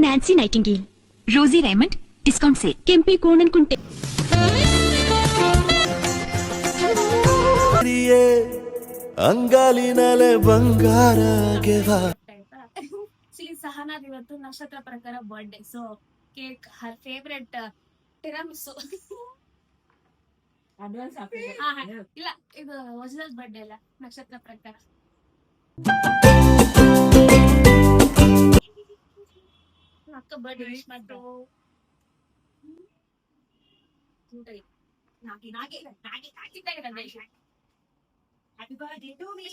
Nancy Nightingale Rosie Raymond discount sale Kempi Konanakunte ಪ್ರಿಯೆ ಅಂಗಾಲಿನಲೆ ಬಂಗಾರ ಗೆವಾ ಆಯ್ತಾ ಸಿ ಸಹನಾದ್ ಇವತ್ತು ನಕ್ಷತ್ರ ಪ್ರಕಾರ birthday so cake her favourite tiramisu advance ಇಲ್ಲ ಇದು ಒರಿಜಿನಲ್ ಬರ್ಡೇ ಅಲ್ಲ ನಕ್ಷತ್ರ ಪ್ರಕಾರ ಅಕ್ಕ ಬರ್ಡೇ ವಿಶ್ ಮಾಡ್ತು ನಾಗಿ ನಾಗಿ ನಾಗಿ ನಾಗಿ happy birthday to me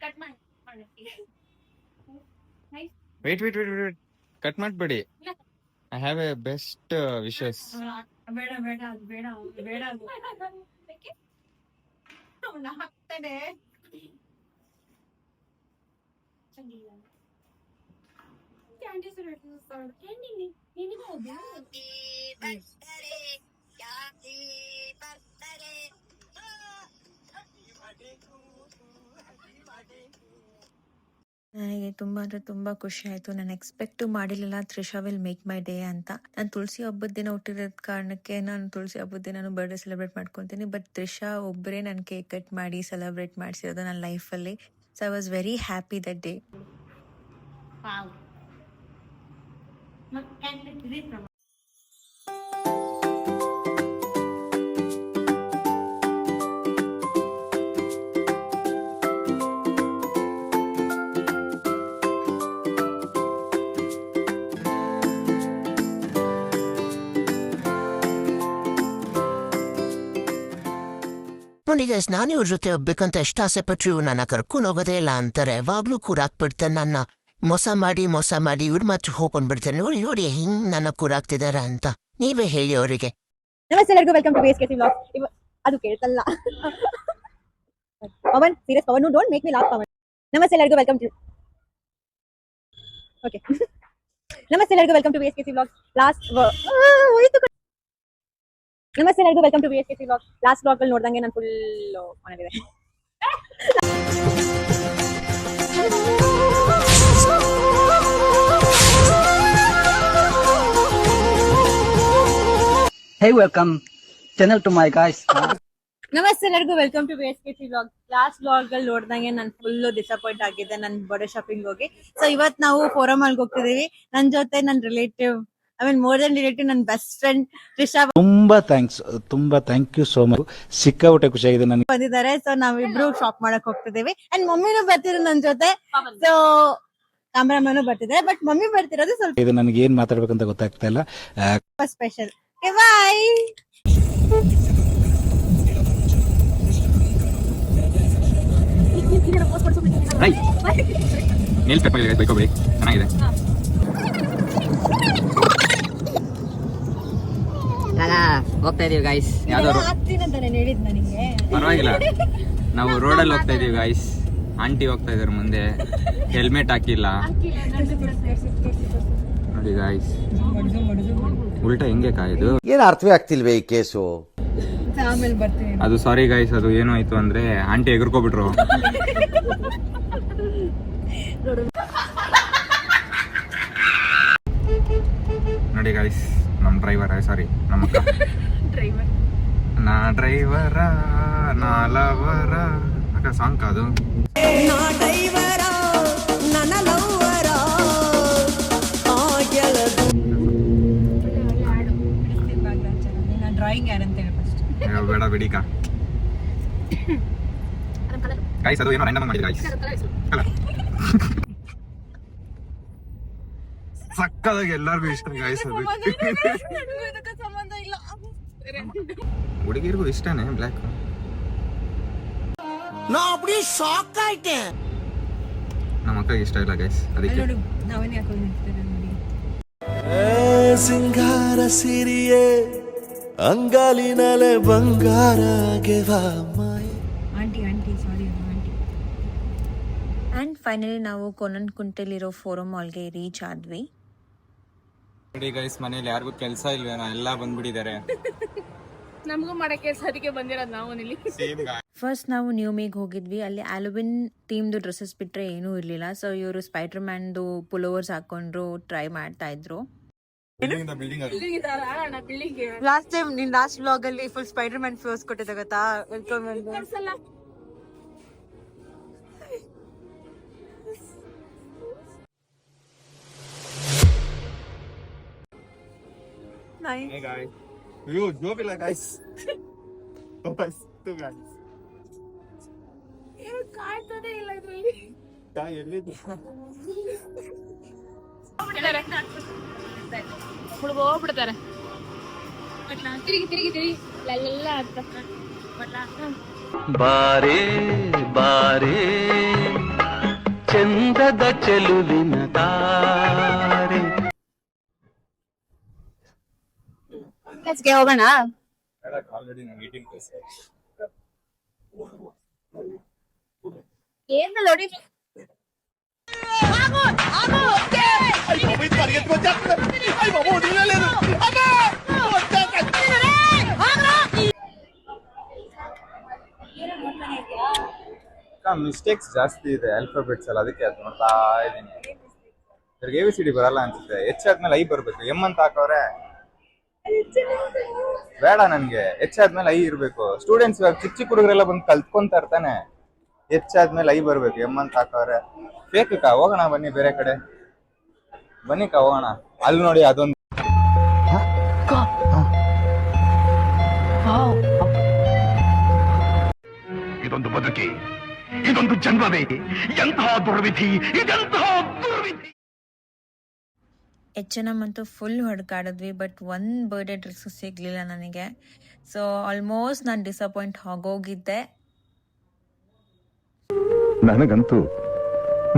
cut ಮಾಡಿ ಮಾಡಿ wait wait wait wait cut ಮಾಡ್ಬೇಡಿ I have a best wishes ಬೇಡ ಬೇಡ ಅದು ಬೇಡ ಅದು ಬೇಡ ಅದು ಅವ್ನ ಹಾಕ್ತಾನೆ ಕ್ಯಾಂಡಿ ಕ್ಯಾಂಡಿ ನಿನಗೂ ತುಂಬ ಅಂದರೆ ತುಂಬ ಖುಷಿ ಆಯ್ತು. ನಾನು ಎಕ್ಸ್ಪೆಕ್ಟು ಮಾಡಿರಲಿಲ್ಲ Trisha will make my day ಅಂತ. ನಾನು ತುಳಸಿ ಹಬ್ಬದ ದಿನ ಹುಟ್ಟಿರೋದ್ ಕಾರಣಕ್ಕೆ ನಾನು ತುಳಸಿ ಹಬ್ಬದ ದಿನ ಬರ್ಡೇ ಸೆಲೆಬ್ರೇಟ್ ಮಾಡ್ಕೊತೀನಿ. ಬಟ್ ತ್ರಿಷಾ ಒಬ್ಬರೇ ನನ್ನ ಕೇಕ್ ಕಟ್ ಮಾಡಿ ಸೆಲೆಬ್ರೇಟ್ ಮಾಡಿಸಿರೋದು ನನ್ನ ಲೈಫಲ್ಲಿ so I was very happy that day मग त्यांनी विविध प्रमाण Ponide znanje užute obikante šta se počuna na krkuno vade lantere, vaglu kurak prtenana. ಮೋಸ ಮಾಡಿ ಮೋಸ ಮಾಡಿ ಇವ್ರ ಮಾತ್ರ ಹೋಗ್ಕೊಂಡ್ ಬಿಡ್ತಾರೆ ನೋಡಿ ನೋಡಿ, ಹಿಂಗ್ ನನ್ನ ಕೂರಾಗ್ತಿದಾರ ಅಂತ. ನೀವೇ ಹೇಳಿ ಅವರಿಗೆ. ನಮಸ್ತೆ ಎಲ್ಲರಿಗೂ welcome to base KC vlog ಅದು ಕೇಳ್ತಲ್ಲ. Pavan serious Pavan don't make me laugh Pavan. ನಮಸ್ತೆ ಎಲ್ಲರಿಗೂ ವೆಲ್ಕಮ್ ಟು ಓಕೆ ನಮಸ್ತೆ ಎಲ್ಲರಿಗೂ welcome to base KC vlog last ಹೋಯ್ತು. ನಮಸ್ತೆ ಎಲ್ಲರಿಗೂ welcome to base KC vlog last vlog ಅಲ್ಲಿ ನೋಡ್ದಂಗೆ ನಾನು ಫುಲ್ ಮನೆಗಿದೆ Hey, welcome channel to my guys ನಮಸ್ತೆ ಎಲ್ಲರಿಗೂ welcome to base KC vlog last vlog ಅಲ್ಲಿ ನೋಡ್ದಂಗೆ ನಾನು ಫುಲ್ ಡಿಸಪಾಯಿಂಟ್ ಆಗಿದ್ದೆ ನನ್ ಬಡೇ ಶಾಪಿಂಗ್ ಹೋಗಿ. ಸೊ ಇವತ್ ನಾವು ಫೋರಮ್ ಅಲ್ಲಿ ಹೋಗ್ತಿದೀವಿ. ನನ್ ಜೊತೆ ನನ್ relative I mean more than relative ನನ್ನ ಬೆಸ್ಟ್ ಫ್ರೆಂಡ್ ತ್ರಿಷಾ ತುಂಬಾ ಥ್ಯಾಂಕ್ಸ್ ತುಂಬಾ ಥ್ಯಾಂಕ್ ಯು ಸೋ ಮಚ್ ಸಿಕ್ಕಾಪಟ್ಟೆ ಖುಷಿಯಾಗಿದೆ ನನಗೆ. ಬಂದಿದ್ದಾರೆ. ಸೊ ನಾವಿಬ್ರು ಶಾಪ್ ಮಾಡಕ್ ಹೋಗ್ತಿದೀವಿ. ಅಂಡ್ ಮಮ್ಮಿನೂ ಬರ್ತಿದ್ರು ನನ್ ಜೊತೆ. ಸೊ ಕ್ಯಾಮ್ರಾಮನ್ ಬರ್ತಿದ್ದಾರೆ. ಬಟ್ ಮಮ್ಮಿ ಬರ್ತಿರೋದು ಸ್ವಲ್ಪ ಇದು ನನಗೆ ಏನ್ ಮಾತಾಡ್ಬೇಕಂತ ಗೊತ್ತಾಗ್ತಾ ಇಲ್ಲ. ಸ್ಪೆಷಲ್ ಬಾಯ್ ನೀಲ್ ಪೆಪ್ಪರ್ ಬೈಕೋಬೇಡಿ ಚೆನ್ನಾಗಿದೆ. ಹೋಗ್ತಾ ಇದೀವಿ ಗಾಯ್ಸ್ ನನಗೆ ಪರವಾಗಿಲ್ಲ. ನಾವು ರೋಡಲ್ಲಿ ಹೋಗ್ತಾ ಇದೀವಿ ಗಾಯ್ಸ್ ಆಂಟಿ ಹೋಗ್ತಾ ಇದಾರೆ ಮುಂದೆ. ಹೆಲ್ಮೆಟ್ ಹಾಕಿಲ್ಲ. ನೋಡಿ ಗಾಯ್ಸ್ ಉಲ್ಟಾ ಹೆಂಗೆ ಕಾಯ್ದು ಏನ್ ಅರ್ಥವೇ ಆಗ್ತಿಲ್ವೇ ಈ ಕೇಸು? ಆಮೇಲೆ ಬರ್ತೀನಿ. ಅದು ಸಾರಿ ಗಾಯ್ಸ್ ಅದು ಏನು ಆಯ್ತು ಅಂದ್ರೆ ಆಂಟಿ ಎಗರ್ಕೋಬಿಟ್ರು ನೋಡಿ ಗಾಯ್ಸ್ ನಮ್ಮ ಡ್ರೈವರ್ ಸಾರಿ ನಮ್ಮ ಡ್ರೈವರ್ ನಾ ಡ್ರೈವರ ನಾ ಲವರ ಅಕ್ಕ ಸಾಂಗ್ ಅದು? ಡ್ರಾಯಿಂಗ್ ಅಯ್ಯೋ, ಬೇಡ ಬಿಡಿಕ ಗಾಯ್ಸ್ ಅದು ಏನೋ ರ್ಯಾಂಡಮ್ ಮಾಡಿದ್ರು ಗಾಯ್ಸ್ ಸಕ್ಕದಾಗಿ ಎಲ್ಲರಿಗೂ ಇಷ್ಟ ಗಾಯ್ಸ್ ಅದು ಸಂಬಂಧ ಇಲ್ಲ ಹುಡುಗಿರಿಗೂ ಇಷ್ಟನೇ ಬ್ಲ್ಯಾಕ್ ನಾ ಅಪ್ಪಡಿ ಶಾಕ್ ಆಯ್ತೆ ನಮ್ಮ ಅಕ್ಕಗೆ ಇಷ್ಟ ಇಲ್ಲ ಗೈಸ್ ಅದಕ್ಕೆ ನೋಡಿ ನಾವೇನೇ ಹಾಕೊಂಡು ನಿಂತಿದ್ದಾರೆ ನೋಡಿ ಏ ಸಿಂಗಾರ ಸಿರಿಯೇ ಅಂಗಾಲಿನಲೆ ಬಂಗಾರ aunty aunty sorry aunty. And finally ನಾವು ಕೊನನ್ ಕುಂಟೆಲಿರೋ ಫೋರಮ್ ಮಾಲ್ಗೆ ರೀಚ್ ಆದ್ವಿ. ನೋಡಿ ಗೈಸ್ ಮನೇಲಿ ಯಾರಿಗೂ ಕೆಲಸ ಇಲ್ವೇನೋ ಎಲ್ಲ ಬಂದ್ಬಿಟ್ಟಿದ್ದಾರೆ. ನಮಗೂ ಮಾಡಕ್ಕೆ ಸರಿಗೆ ಬಂದಿರೋದು ನಾವು ಇಲ್ಲಿ ಫಸ್ಟ್ ನಾವು ನ್ಯೂಮಿಗೆ ಹೋಗಿದ್ವಿ. ಅಲ್ಲಿ ಆಲೋವಿನ್ ಟೀಮ್ದು ಡ್ರೆಸ್ಸಸ್ ಬಿಟ್ಟರೆ ಏನೂ ಇರಲಿಲ್ಲ. ಸೊ ಇವರು ಸ್ಪೈಡರ್ ಮ್ಯಾನ್ದು ಪುಲೋವರ್ಸ್ ಹಾಕೊಂಡ್ರು ಟ್ರೈ ಮಾಡ್ತಾ ಇದ್ರು. ಲಾಸ್ಟ್ ಟೈಮ್ ನಿನ್ ಲಾಸ್ಟ್ ವ್ಲಾಗ್ ಅಲ್ಲಿ ಫುಲ್ ಸ್ಪೈಡರ್ ಮ್ಯಾನ್ ಫ್ಲೋಸ್ ಕೊಟ್ಟಿದ್ದೆ ಗೊತ್ತಾ? Welcome guys. ಕಾಯ್ತದೆ ಇಲ್ಲ ಇದ್ರಲ್ಲಿ. Kaya ಎಲ್ಲಿದ್ದು? ಹುಡುಗ ಹೋಗ್ಬಿಡ್ತಾರೆ ತಿರುಗಿ ತಿರುಗಿ ತಿರುಗಿ ಎಲ್ಲ ಅಂತ ಬಾರೇ ಬಾರೇ ಚಂದದ ಚೆಲುವಿನ ತಾರೆ ಹೋಗೋಣ ಬೇಡ, already ನಾನು 18 plus. ಏನ್ ನೋಡಿ ಮಿಸ್ಟೇಕ್ಸ್ ಜಾಸ್ತಿ ಇದೆ ಆಲ್ಫಾಬೆಟ್ಸ್ ಎಲ್ಲ ಅದಕ್ಕೆ ಅದು ನೋಡ್ತಾ ಇದ್ದೀನಿ. ಇವ್ರಿಗೆ ಎ ಬಿ ಸಿ ಡಿ ಬರಲ್ಲ ಅನ್ಸುತ್ತೆ. ಹೆಚ್ಚಾದ್ಮೇಲೆ ಐ ಬರ್ಬೇಕು. ಎಂ ಅಂತ ಹಾಕವ್ರೆ. ಬೇಡ ನನ್ಗೆ. ಹೆಚ್ಚಾದ್ಮೇಲೆ ಐ ಇರಬೇಕು. ಸ್ಟೂಡೆಂಟ್ಸ್ ಚಿಕ್ಕ ಚಿಕ್ಕ ಹುಡುಗರೆಲ್ಲ ಬಂದು ಕಲ್ತ್ಕೊಂತ ಇರ್ತಾನೆ. ಹೆಚ್ಚಾದ್ಮೇಲೆ ಐ ಬರ್ಬೇಕು ಎಂ ಅಂತ ಹಾಕವ್ರೆ ಫೇಕ್ ಕಾ ಹೋಗೋಣ ಬನ್ನಿ ಬೇರೆ ಕಡೆ. ಬನ್ನಿ ಕಾ ಹೋಗೋಣ. ಅಲ್ಲಿ ನೋಡಿ ಅದೊಂದು. ಇದೊಂದು ಬದುಕಿ ಇದೊಂದು ಜನ್ಮವೇ ಎಂತಹ ದುರ್ವಿಧಿ ಇದೆಂತಹ ದುರ್ವಿಧಿ. ಎಚ್ ಎನ್ ಎಂ ಅಂತೂ ಫುಲ್ ಹೊಡ್ಕಾಡಿದ್ವಿ ಬಟ್ ಒಂದು ಬರ್ಡೇ ಡ್ರೆಸ್ಸು ಸಿಗಲಿಲ್ಲ ನನಗೆ. ಸೊ ಆಲ್ಮೋಸ್ಟ್ ನಾನು ಡಿಸಪಾಯಿಂಟ್ ಆಗೋಗಿದ್ದೆ. ನನಗಂತೂ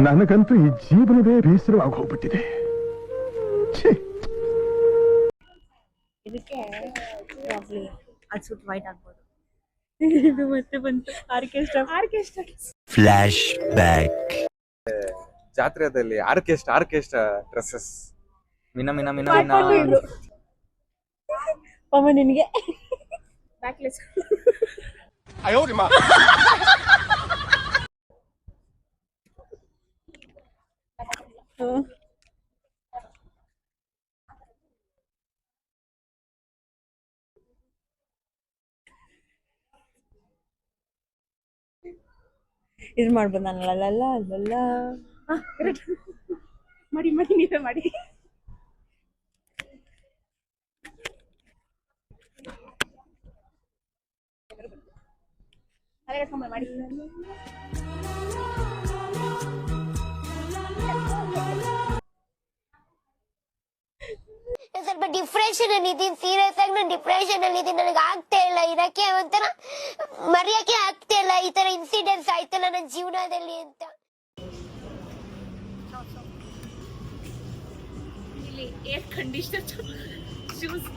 ನನಗಂತೂ ಈ ಜೀವನವೇ ಬೇಸರವಾಗಿ ಹೋಗ್ಬಿಟ್ಟಿದೆ. ಛೀ. ಇದಕ್ಕೆ ಅದು ಸುಟ್ ವೈಟ್ ಆಗ್ಬೋದು. ಇದು ಮತ್ತೆ ಬಂತು. ಆರ್ಕೆಸ್ಟ್ರಾ ಆರ್ಕೆಸ್ಟ್ರಾ ಫ್ಲಾಶ್ ಬ್ಯಾಕ್ ಜಾತ್ರೆದಲ್ಲಿ ಆರ್ಕೆಸ್ಟ್ರಾ ಆರ್ಕೆಸ್ಟ್ರಾ ಡ್ರೆಸ್ಸಸ್ ಮಿನ ಮಿನ ಮಿನ ಮಿನ. ಪಮ್ಮ ನಿನಗೆ. ಬ್ಯಾಕ್ಲೆಸ್ ಇದು ಮಾಡ್ಬೋದು ನಾನು ಲಲ್ಲ ಲಲ್ಲ ಮಾಡಿ ಮಾಡಿ ನೀವೇ ಮಾಡಿ ತಲೆಗೆ ಕಟ್ಕೊಂಡ್ ಮಾಡಿ ಸ್ವಲ್ಪ ಡಿಪ್ರೆಷನ್ ಅಲ್ಲಿ ಇದೀನಿ ಸೀರಿಯಸ್ ಆಗಿ ನಾನು ಡಿಪ್ರೆಷನ್ ಅಲ್ಲಿ ಇದೀನಿ ನನಗೆ ಆಗ್ತಾ ಇಲ್ಲ, ಇದಕ್ಕೆ ಒಂಥರ ಮರೆಯಕ್ಕೆ ಆಗ್ತಾ ಇಲ್ಲ, ಈ ತರ ಇನ್ಸಿಡೆಂಟ್ಸ್ ಆಯ್ತಲ್ಲ ನನ್ನ ಜೀವನದಲ್ಲಿ ಅಂತ. ಇಲ್ಲಿ ಏರ್ ಕಂಡೀಷನರ್ ಶೂಸ್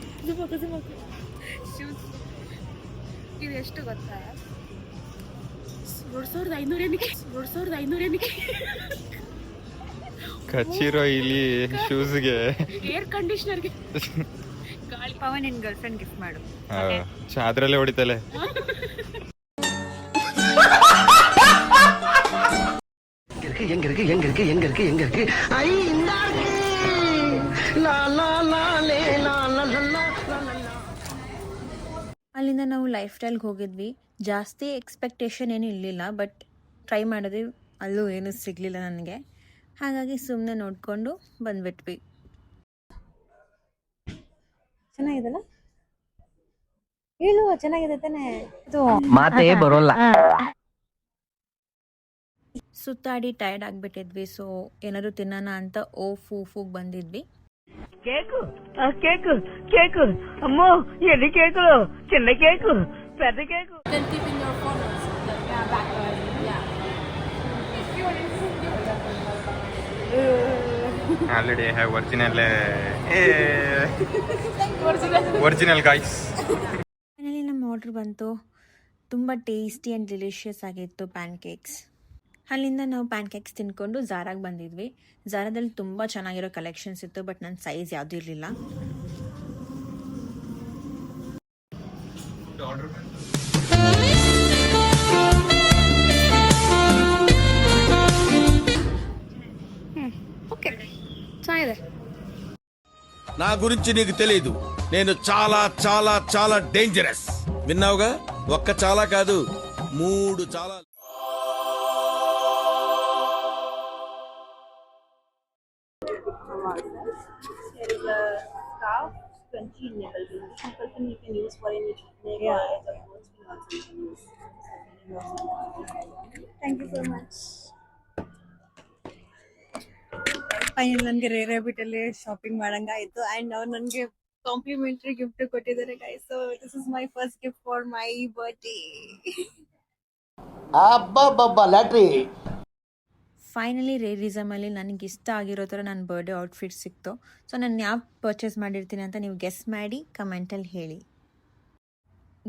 ಶೂಸ್ ಇದು ಎಷ್ಟು ಗೊತ್ತಾ? ಎರಡು ಸಾವಿರದ ಐನೂರ ಏನಕ್ಕೆ ಎರಡು ಸಾವಿರದ ಐನೂರ ಏನಕ್ಕೆ ಕಚ್ಚಿರೋ ಇಲ್ಲಿ ಶೂಸ್ಗೆ ಏರ್ ಕಂಡೀಷನರ್ಗೆ ಗಾಳಿ ಪವನ್ ನಿನ್ನ ಗರ್ಲ್ ಫ್ರೆಂಡ್ ಗಿಫ್ಟ್ ಮಾಡು ಅದ್ರಲ್ಲೇ ಹೊಡಿತಲೆ எங்க இருக்கு எங்க இருக்கு எங்க இருக்கு எங்க இருக்கு ஐ இந்த லா லா லா லே லா லா லா லா ಅಲ್ಲಿಂದ ನಾವು ಲೈಫ್ ಸ್ಟೈಲ್ಗೆ ಹೋಗಿದ್ವಿ ಜಾಸ್ತಿ ಎಕ್ಸ್ಪೆಕ್ಟೇಷನ್ ಏನು ಇರಲಿಲ್ಲ ಬಟ್ ಟ್ರೈ ಮಾಡಿದ್ವಿ ಅಲ್ಲೂ ಏನೂ ಸಿಗಲಿಲ್ಲ ನನಗೆ ಹಾಗಾಗಿ ಸುಮ್ಮನೆ ನೋಡಿಕೊಂಡು ಬಂದ್ಬಿಟ್ವಿ ಚೆನ್ನಾಗಿದೆಲ್ಲ ಹೇಳು ಚೆನ್ನಾಗಿದೆ ತಾನೆ ಇದು ಮಾತೇ ಬರೋಲ್ಲ ಸುತ್ತಾಡಿ ಟೈರ್ಡ್ ಆಗಿಬಿಟ್ಟಿದ್ವಿ ಸೊ ಏನಾದ್ರು ತಿನ್ನೋಣ ಅಂತ ಓ ಫೂ ಫೂಗ್ ಬಂದಿದ್ವಿ కేకు కేకు కేకు అమ్మో ఎన్ని కేకులు చిన్న కేకు పెద్ద cake Already have original original guys ಮನೇಲಿ ನಮ್ಮ ಆರ್ಡ್ರ್ ಬಂತು. ತುಂಬ ಟೇಸ್ಟಿ ಆ್ಯಂಡ್ ಡಿಲಿಷಿಯಸ್ ಆಗಿತ್ತು ಪ್ಯಾನ್ ಕೇಕ್ಸ್ ಅಲ್ಲಿಂದ ನಾವು ಪ್ಯಾನ್ ಕೇಕ್ಸ್ ತಿನ್ಕೊಂಡು ಝಾರಾಗೆ ಬಂದಿದ್ವಿ. ಝಾರಾದಲ್ಲಿ ತುಂಬ ಚೆನ್ನಾಗಿರೋ ಕಲೆಕ್ಷನ್ಸ್ ಇತ್ತು ಬಟ್ ನನ್ನ ಸೈಜ್ ಯಾವುದೂ ಇರಲಿಲ್ಲ. నా గురించి నీకు తెలియదు నేను చాలా చాలా చాలా డేంజరస్ విన్నావుగా? ఒక్క చాలా కాదు మూడు చాలా. Thank you so much. Final ನನಗೆ ರೇರ್ ಹ್ಯಾಬಿಟ್ ಅಲ್ಲಿ ಶಾಪಿಂಗ್ ಮಾಡಂಗಾಯಿತು. ಅಂಡ್ ಅವ್ರು ನನಗೆ ಕಾಂಪ್ಲಿಮೆಂಟ್ರಿ ಗಿಫ್ಟ್ ಕೊಟ್ಟಿದ್ದಾರೆ guys so this is my first gift for my birthday ಅಬ್ಬಬ್ಬಬ್ಬ ಲ್ಯಾಟ್ರಿ. Finally ರೇರಿಸಮಲ್ಲಿ ನನಗೆ ಇಷ್ಟ ಆಗಿರೋ ಥರ ನನ್ನ ಬರ್ಡೇ ಔಟ್ಫಿಟ್ ಸಿಕ್ತು. ಸೊ ನಾನು ಯಾವ ಪರ್ಚೇಸ್ ಮಾಡಿರ್ತೀನಿ ಅಂತ ನೀವು ಗೆಸ್ ಮಾಡಿ ಕಮೆಂಟಲ್ಲಿ ಹೇಳಿ.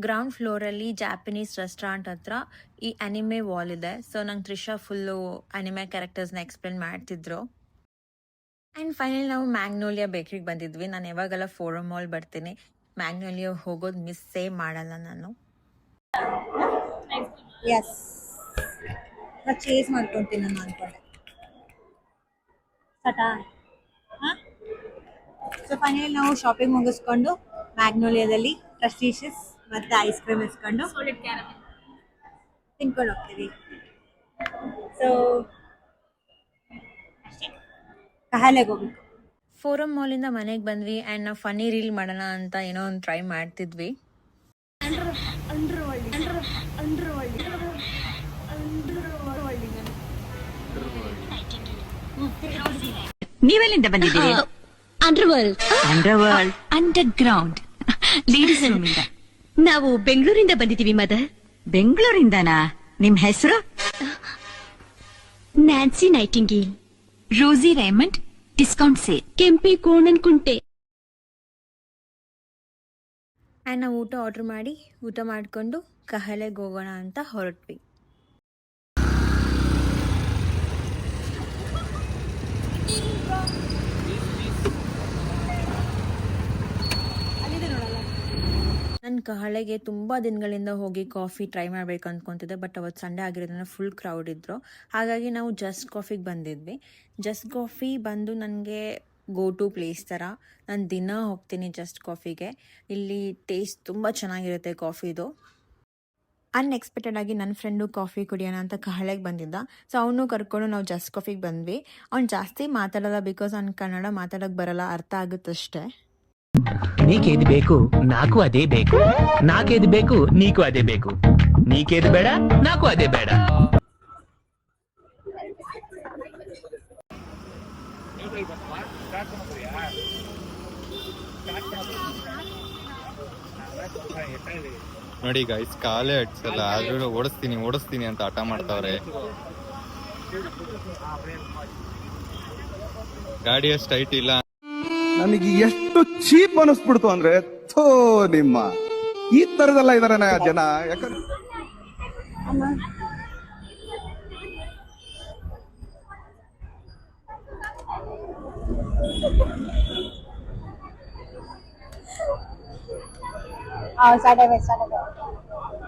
ಗ್ರೌಂಡ್ ಫ್ಲೋರಲ್ಲಿ ಜಾಪನೀಸ್ ರೆಸ್ಟೋರೆಂಟ್ ಹತ್ರ ಈ ಅನಿಮೆ ವಾಲ್ ಇದೆ. ಸೊ ನಂಗೆ ತ್ರಿಷಾ ಫುಲ್ಲು ಅನಿಮೆ ಕ್ಯಾರೆಕ್ಟರ್ಸ್ನ ಎಕ್ಸ್ಪ್ಲೇನ್ ಮಾಡ್ತಿದ್ರು. ಆ್ಯಂಡ್ ಫೈನಲ್ ನಾವು ಮ್ಯಾಗ್ನೋಲಿಯಾ ಬೇಕ್ರಿಗೆ ಬಂದಿದ್ವಿ. ನಾನು ಯಾವಾಗೆಲ್ಲ ಫೋರಮ್ ಮಾಲ್ ಬರ್ತೀನಿ ಮ್ಯಾಗ್ನೋಲಿಯಾ ಹೋಗೋದು ಮಿಸ್ಸೇ ಮಾಡಲ್ಲ ನಾನು. ಎಸ್ ಚೇಸ್ ಮಾಡ್ಕೊತೀನಿ ನಾನು ಸಟಾ ಹಾಂ? ಸೊ ಫೈನಲ್ ನಾವು ಶಾಪಿಂಗ್ ಮುಗಿಸ್ಕೊಂಡು ಮ್ಯಾಗ್ನೋಲಿಯಾದಲ್ಲಿ ಟ್ರಸ್ಟೀಶಸ್ ಮತ್ತು ಐಸ್ ಕ್ರೀಮ್ ಇಸ್ಕೊಂಡು ತಿನ್ಕೊಂಡು ಹೋಗ್ತೀವಿ. ಸೊ ಕಹಲೆಗೆ ಹೋಗ್ಬೇಕು. ಫೋರಮ್ ಮಾಲಿಂದ ಮನೆಗೆ ಬಂದ್ವಿ ಆ್ಯಂಡ್ ನಾವು ಫನಿ ರೀಲ್ ಮಾಡೋಣ ಅಂತ ಏನೋ ಒಂದು ಟ್ರೈ ಮಾಡ್ತಿದ್ವಿ. ನೀವೆಲ್ಲಿಂದ ಬಂದಿದ್ದೀರಿ? Underworld underworld underground ladies room ಇಂದ. ನಾವು ಬೆಂಗಳೂರಿಂದ ಬಂದಿದ್ದೀವಿ ಮದರ್. ಬೆಂಗಳೂರಿಂದನಾ? ನಿಮ್ ಹೆಸರು? Nancy Nightingale Rosie Raymond discount sale Kempi ಕೋಣನ್ ಕುಂಟೆ. ಆ್ಯಂಡ್ ನಾವು ಊಟ ಆರ್ಡ್ರ್ ಮಾಡಿ, ಊಟ ಮಾಡಿಕೊಂಡು ಕಹಲೆಗೆ ಹೋಗೋಣ ಅಂತ ಹೊರಟ್ವಿ. ನನ್ನ ಕಹಳೆಗೆ ತುಂಬ ದಿನಗಳಿಂದ ಹೋಗಿ ಕಾಫಿ ಟ್ರೈ ಮಾಡಬೇಕು ಅಂದ್ಕೊತಿದ್ದೆ ಬಟ್ ಅವತ್ತು ಸಂಡೇ ಆಗಿರೋದನ್ನ ಫುಲ್ ಕ್ರೌಡ್ ಇದ್ರು. ಹಾಗಾಗಿ ನಾವು ಜಸ್ಟ್ ಕಾಫಿಗೆ ಬಂದಿದ್ವಿ. ಜಸ್ಟ್ ಕಾಫಿ ಬಂದು ನನಗೆ ಗೋ ಟು ಪ್ಲೇಸ್ ಥರ ನಾನು ದಿನ ಹೋಗ್ತೀನಿ ಜಸ್ಟ್ ಕಾಫಿಗೆ ಇಲ್ಲಿ ಟೇಸ್ಟ್ ತುಂಬ ಚೆನ್ನಾಗಿರುತ್ತೆ ಕಾಫಿದು ಅನ್ಎಕ್ಸ್ಪೆಕ್ಟೆಡ್ ಆಗಿ ನನ್ನ ಫ್ರೆಂಡು ಕಾಫಿ ಕುಡಿಯೋಣ ಅಂತ ಕಹಳೆಗೆ ಬಂದಿದ್ದ. ಸೊ ಅವನು ಕರ್ಕೊಂಡು ನಾವು ಜಸ್ಟ್ ಕಾಫಿಗೆ ಬಂದ್ವಿ. ಅವ್ನು ಜಾಸ್ತಿ ಮಾತಾಡಲ್ಲ ಬಿಕಾಸ್ ಅವ್ನು ಕನ್ನಡ ಮಾತಾಡೋಕ್ಕೆ ಬರಲ್ಲ, ಅರ್ಥ ಆಗುತ್ತಷ್ಟೇ. నీకేది ಬೇಕು నాకు అదే ಬೇಕು నాకేది ಬೇಕು నీకు అదే ಬೇಕು నీకేది ಬೇಡ నాకు అదే ಬೇಡ ನೋಡಿ ಗೈಸ್ ಕಾಲೇ ಅಡ್ಸಲ್ಲ ಆದ್ರೂ ಓಡಿಸ್ತೀನಿ ಓಡಿಸ್ತೀನಿ ಅಂತ ಹಠ ಮಾಡ್ತಾವ್ರೆ ಗಾಡಿ ಅಷ್ಟು ಹೈಟ್ ಇಲ್ಲ ನನಗೆ ಎಷ್ಟು ಚೀಪ್ ಅನಿಸ್ಬಿಡ್ತು ಅಂದ್ರೆ, ಥೋ ನಿಮ್ಮ. ಈ ತರದೆಲ್ಲ ಇದಾರೆ ಜನ. ಯಾಕಂದ್ರೆ ಸ್ಟಾರ್ಟ್ ಆಗಿದೆ ಸ್ಟಾರ್ಟ್ ಆಗಿದೆ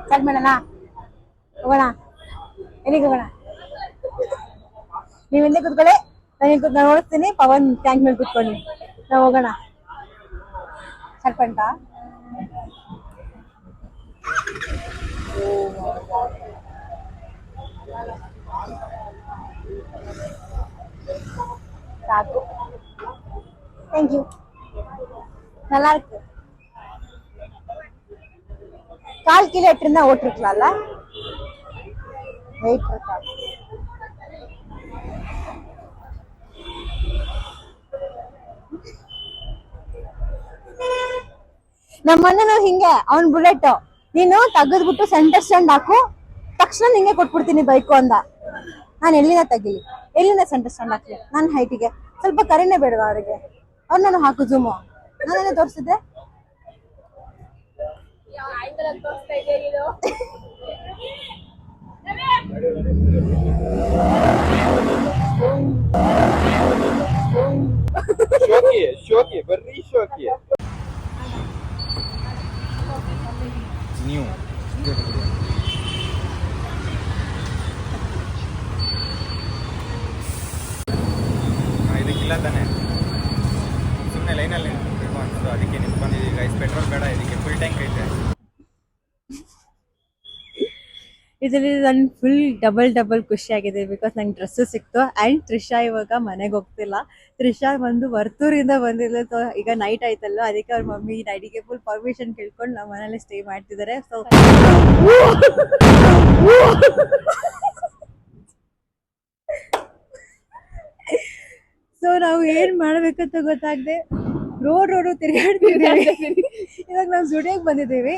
ಸ್ಟಾರ್ಟ್ ಮಾಡೋಣ? ಹೋಗೋಣ? ಎಲ್ಲಿಗೆ ಹೋಗೋಣ? ನೀವು ಹಿಂದೆ ಕೂತ್ಕೊಳ್ಳಿ. ನಾನು ಕೂತ್ ನಾನು ಪವನ್ ಟ್ಯಾಂಕ್ ಮೇಲೆ ಕೂತ್ಕೊಳ್ಳಿ. நான் ஓகேண்ணா. ஸ்டார்ட் பண்ணிட்டா? சாக்கு. தேங்க்யூ நல்லா இருக்கு. கால் கீழே எட்டு இருந்தா ஓட்டிருக்கலாம்ல? வெயிட் இருக்கா? ನಮ್ಮ ಅಣ್ಣನು ಹಿಂಗೆ, ಅವನ್ ಬುಲೆಟ್. ನೀನು ತೆಗೆದ್ಬಿಟ್ಟು ಸೆಂಟರ್ ಸ್ಟ್ಯಾಂಡ್ ಹಾಕು, ತಕ್ಷಣ ನಿಂಗೆ ಕೊಟ್ಬಿಡ್ತೀನಿ ಬೈಕು ಅಂದ. ನಾನು ಎಲ್ಲಿಂದ ತೆಗಿಲಿ? ಎಲ್ಲಿಂದ ಸೆಂಟರ್ ಸ್ಟ್ಯಾಂಡ್ ಹಾಕ್ಲಿ? ನನ್ನ ಹೈಟಿಗೆ ಸ್ವಲ್ಪ ಕರೆನೇ ಬೇಡವಾ ಅವರಿಗೆ? ಅವ್ರು ನಾನು ಹಾಕು ಜೂಮು ನಾನೇನ ತೋರಿಸಿದ್ದೆ? ಶೋಕಿ ಬರ್ರಿ ಶೋಕಿ. ನೀವು. ಇದಕ್ಕಿಲ್ಲ ತಾನೆ. ಸುಮ್ಮನೆ ಲೈನಲ್ಲಿ ಅದಕ್ಕೆ ನಿಂತ್ಕೊಂಡಿದ್ದೀವಿ ಗೈಸ್ ಪೆಟ್ರೋಲ್ ಬೇಡ ಇದಕ್ಕೆ ಫುಲ್ ಟ್ಯಾಂಕ್ ಐತೆ. ಇದರಲ್ಲಿ ನನ್ ಫುಲ್ ಡಬಲ್ ಡಬಲ್ ಖುಷಿಯಾಗಿದೆ ಆಗಿದೆ ಬಿಕಾಸ್ ನಂಗೆ ಡ್ರೆಸ್ಸು ಸಿಕ್ತು. ಆ್ಯಂಡ್ ತ್ರಿಷಾ ಇವಾಗ ಮನೆಗೆ ಹೋಗ್ತಿಲ್ಲ. ತ್ರಿಷಾ ಬಂದು ವರ್ತೂರಿಂದ ಬಂದಿಲ್ಲ ಸೊ ಈಗ ನೈಟ್ ಆಯ್ತಲ್ಲ ಅದಕ್ಕೆ ಅವ್ರ ಮಮ್ಮಿ ಡ್ಯಾಡಿಗೆ ಫುಲ್ ಪರ್ಮಿಷನ್ ಕೇಳ್ಕೊಂಡು ನಮ್ಮ ಮನೇಲಿ ಸ್ಟೇ ಮಾಡ್ತಿದ್ದಾರೆ ಸೊ ಸೊ ನಾವು ಏನ್ ಮಾಡ್ಬೇಕಂತ ಗೊತ್ತಾಗದೆ ರೋಡ್ ರೋಡು ತಿರುಗಾಡ್ತಿದ್ದೀವಿ ಇವಾಗ ನಾವು ಜುಡಿಯೋಗೆ ಬಂದಿದ್ದೀವಿ.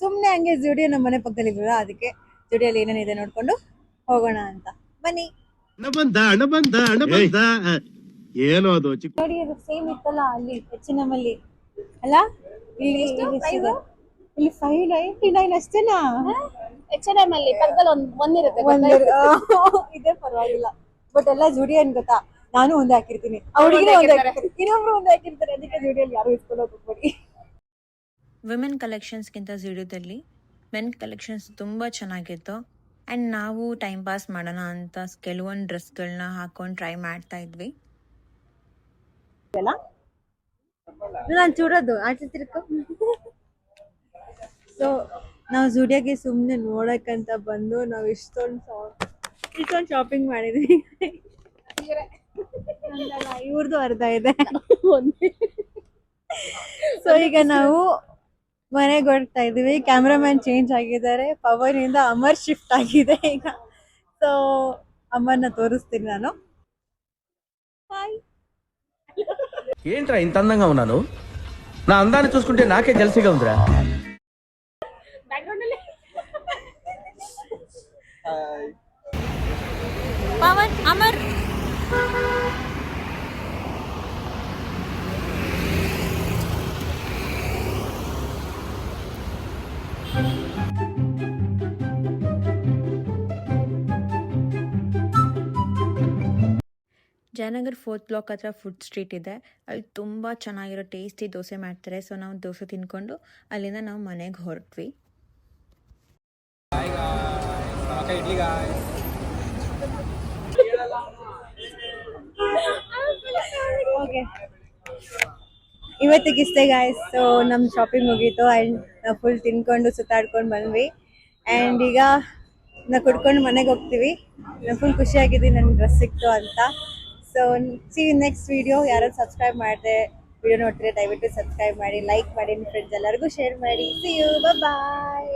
ಸುಮ್ಮನೆ ಹಂಗೆ ಜುಡಿಯೋ ನಮ್ಮ ಮನೆ ಪಕ್ಕದಲ್ಲಿ ಇದ್ರಲ್ಲ ಅದಕ್ಕೆ ಜುಡಿಯಲ್ಲಿ ಏನೇನಿದೆ ನೋಡ್ಕೊಂಡು ಹೋಗೋಣ ಅಂತ. ಬನ್ನಿ. ಹಣ ಬಂದ ಹಣ ಬಂದ ಹಣ ಬಂದ. ಏನೋ ಅದು ಚಿಕ್ಕ ನೋಡಿ ಅದು ಸೇಮ್ ಇತ್ತಲ್ಲ ಅಲ್ಲಿ ಎಚ್ ಎನ್ ಅಲ್ಲಿ. ಅಲ್ಲ? ಇಲ್ಲಿ ಇಲ್ಲಿ ಎಷ್ಟಿದೆ? ಇಲ್ಲಿ ಫೈವ್ ನೈಂಟಿ ನೈನ್ ಅಷ್ಟೇನಾ? ಎಚ್ ಎನ್ ಎಂ ಅಲ್ಲಿ ಪಕ್ಕದಲ್ಲಿ ಒಂದ್ ಒಂದಿರುತ್ತೆ ಇದೇ ಇದೆ ಪರವಾಗಿಲ್ಲ. ಬಟ್ ಎಲ್ಲ ಜುಡಿ ಏನ್ ಗೊತ್ತಾ? ನಾನು ಒಂದೇ ಹಾಕಿರ್ತೀನಿ. ಅವ್ರಿಗೆ ಒಂದೇ ಹಾಕಿರ್ತೀನಿ. ಇನ್ನೊಬ್ರು ಒಂದೇ ಹಾಕಿರ್ತಾರೆ. ಅದಕ್ಕೆ ಜುಡಿಯಲ್ಲಿ ಯಾರು ಇಟ್ಕೊಂಡು ಹೋಗ್ಬೇಡಿ ವಿಮೆನ್ ಕಲೆಕ್ಷನ್ಸ್ಗಿಂತ ಝೀರೋದಲ್ಲಿ ಮೆನ್ ಕಲೆಕ್ಷನ್ಸ್ ತುಂಬ ಚೆನ್ನಾಗಿತ್ತು. ಆ್ಯಂಡ್ ನಾವು ಟೈಮ್ ಪಾಸ್ ಮಾಡೋಣ ಅಂತ ಕೆಲವೊಂದು ಡ್ರೆಸ್ಗಳನ್ನ ಹಾಕೊಂಡು ಟ್ರೈ ಮಾಡ್ತಾ ಇದ್ವಿ. ನಾನು ಚೂಡೋದು. ಆಚೆ ತಿರ್ಕೊ. ಸೊ ನಾವು ಜುಡಿಯಾಗೆ ಸುಮ್ಮನೆ ನೋಡಕ್ಕಂತ ಬಂದು ನಾವು ಇಷ್ಟೊಂದು ಇಷ್ಟೊಂದು ಶಾಪಿಂಗ್ ಮಾಡಿದ್ವಿ. ಇವ್ರದ್ದು ಅರ್ಧ ಇದೆ. ಸೊ ಈಗ ನಾವು ಮನೆಗೆ ಹೊರಡ್ತಾ ಇದೀವಿ ಕ್ಯಾಮ್ರಾಮ್ಯಾನ್ ಚೇಂಜ್ ಆಗಿದ್ದಾರೆ ಪವನ್ ಇಂದ ಅಮರ್ ಶಿಫ್ಟ್ ಆಗಿದೆ ಈಗ ಸೊ ಅಮರ್ನ ತೋರಿಸ್ತೀನಿ ನಾನು ಬಾಯ್ ఏంట్రా ఇంత అందంగా ఉన్నాను నా అందాన్ని చూసుకుంటే నాకే జలసిగా ఉందిరా ಪವನ್ ಅಮರ್ ಜಯನಗರ್ ಫೋರ್ತ್ ಬ್ಲಾಕ್ ಹತ್ರ ಫುಡ್ ಸ್ಟ್ರೀಟ್ ಇದೆ. ಅಲ್ಲಿ ತುಂಬ ಚೆನ್ನಾಗಿರೋ ಟೇಸ್ಟಿ ದೋಸೆ ಮಾಡ್ತಾರೆ. ಸೊ ನಾವು ದೋಸೆ ತಿನ್ಕೊಂಡು ಅಲ್ಲಿಂದ ನಾವು ಮನೆಗೆ ಹೊರಟ್ವಿ. ಇವತ್ತಿಗೆ ಇಷ್ಟೇ ಗಾಯ್ಸ್ ಸೊ ನಮ್ಮ ಶಾಪಿಂಗ್ ಮುಗೀತು. ಆ್ಯಂಡ್ ನಾವು ಫುಲ್ ತಿನ್ಕೊಂಡು ಸುತ್ತಾಡ್ಕೊಂಡು ಬಂದ್ವಿ. ಆ್ಯಂಡ್ ಈಗ ನಾವು ಕುಡ್ಕೊಂಡು ಮನೆಗೆ ಹೋಗ್ತೀವಿ. ನಾನು ಫುಲ್ ಖುಷಿಯಾಗಿದ್ದೀನಿ ನನ್ನ ಡ್ರೆಸ್ ಸಿಕ್ತು ಅಂತ. ಸೊ ಸಿ ನೆಕ್ಸ್ಟ್ ವಿಡಿಯೋ ಯಾರು ಸಬ್ಸ್ಕ್ರೈಬ್ ಮಾಡಿದೆ ವಿಡಿಯೋ ನೋಡ್ತೀರಿ ದಯವಿಟ್ಟು ಸಬ್ಸ್ಕ್ರೈಬ್ ಮಾಡಿ ಲೈಕ್ ಮಾಡಿ ನಿಮ್ಮ ಫ್ರೆಂಡ್ಸ್ ಎಲ್ಲರಿಗೂ ಶೇರ್ ಮಾಡಿ. C you bye